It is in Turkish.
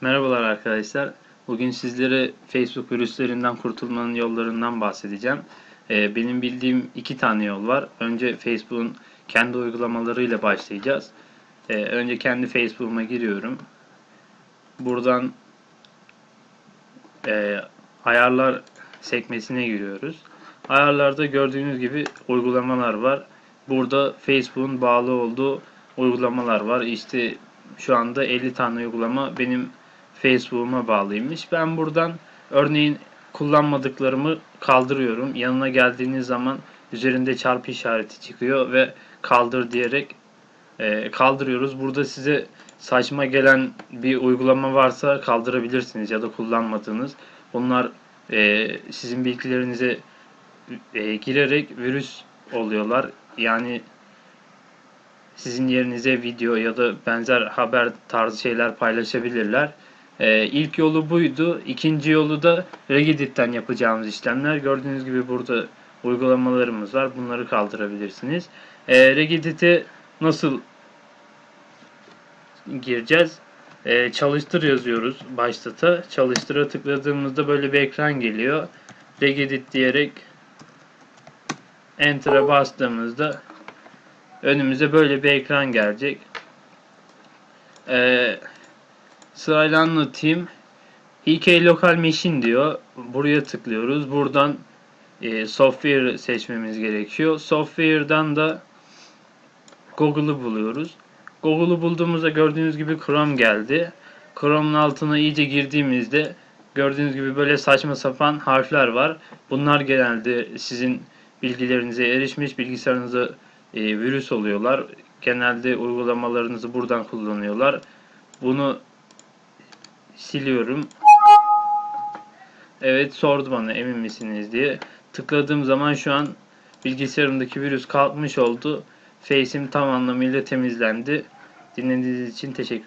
Merhabalar arkadaşlar. Bugün sizlere Facebook virüslerinden kurtulmanın yollarından bahsedeceğim. Ee, benim bildiğim iki tane yol var. Önce Facebook'un kendi uygulamalarıyla başlayacağız. Ee, önce kendi Facebook'uma giriyorum. Buradan e, ayarlar sekmesine giriyoruz. Ayarlarda gördüğünüz gibi uygulamalar var. Burada Facebook'un bağlı olduğu uygulamalar var. İşte şu anda 50 tane uygulama benim Facebook'uma bağlıymış. Ben buradan örneğin kullanmadıklarımı kaldırıyorum. Yanına geldiğiniz zaman üzerinde çarpı işareti çıkıyor ve kaldır diyerek e, kaldırıyoruz. Burada size saçma gelen bir uygulama varsa kaldırabilirsiniz ya da kullanmadığınız. Bunlar e, sizin bilgilerinize e, girerek virüs oluyorlar. Yani sizin yerinize video ya da benzer haber tarzı şeyler paylaşabilirler. Ee, ilk yolu buydu. İkinci yolu da Regedit'ten yapacağımız işlemler. Gördüğünüz gibi burada uygulamalarımız var. Bunları kaldırabilirsiniz. Ee, Regedit'e nasıl gireceğiz? Ee, çalıştır yazıyoruz başlata. Çalıştıra tıkladığımızda böyle bir ekran geliyor. Regedit diyerek Enter'a bastığımızda önümüze böyle bir ekran gelecek. Ee, sırayla anlatayım. HK Local Machine diyor. Buraya tıklıyoruz. Buradan e, software seçmemiz gerekiyor. Software'dan da Google'ı buluyoruz. Google'ı bulduğumuzda gördüğünüz gibi Chrome geldi. Chrome'un altına iyice girdiğimizde gördüğünüz gibi böyle saçma sapan harfler var. Bunlar genelde sizin bilgilerinize erişmiş bilgisayarınıza e, virüs oluyorlar. Genelde uygulamalarınızı buradan kullanıyorlar. Bunu siliyorum. Evet sordu bana emin misiniz diye. Tıkladığım zaman şu an bilgisayarımdaki virüs kalkmış oldu. Face'im tam anlamıyla temizlendi. Dinlediğiniz için teşekkür